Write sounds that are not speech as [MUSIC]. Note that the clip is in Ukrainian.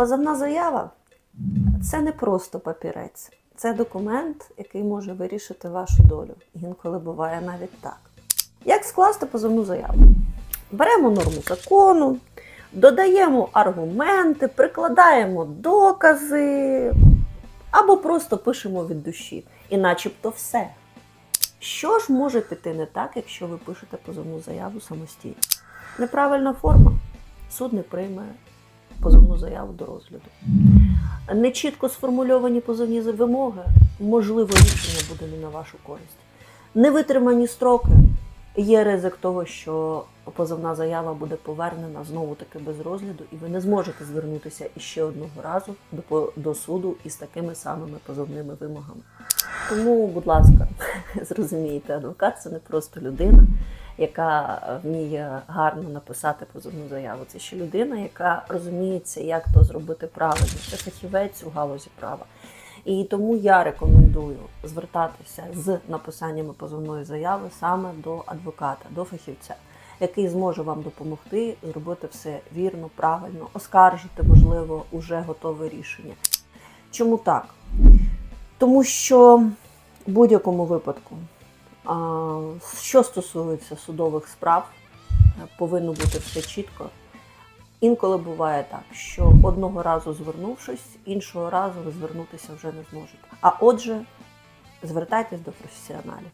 Позовна заява це не просто папірець, це документ, який може вирішити вашу долю. Інколи буває навіть так. Як скласти позовну заяву? Беремо норму закону, додаємо аргументи, прикладаємо докази або просто пишемо від душі. І начебто все. Що ж може піти не так, якщо ви пишете позовну заяву самостійно? Неправильна форма. Суд не прийме позовну заяву до розгляду. Нечітко сформульовані позовні вимоги, можливо, рішення буде не на вашу користь. Невитримані строки. Є ризик того, що позовна заява буде повернена знову таки без розгляду, і ви не зможете звернутися іще одного разу до, суду із такими самими позовними вимогами. Тому, будь ласка, [LAUGHS] зрозумійте, адвокат це не просто людина, яка вміє гарно написати позовну заяву. Це ще людина, яка розуміється, як то зробити правильно. Це фахівець у галузі права. І тому я рекомендую звертатися з написаннями позовної заяви саме до адвоката, до фахівця, який зможе вам допомогти зробити все вірно, правильно, оскаржити, можливо, уже готове рішення. Чому так? Тому що в будь-якому випадку, що стосується судових справ, е, повинно бути все чітко. Інколи буває так, що одного разу звернувшись, іншого разу ви звернутися вже не зможете. А отже, звертайтесь до професіоналів.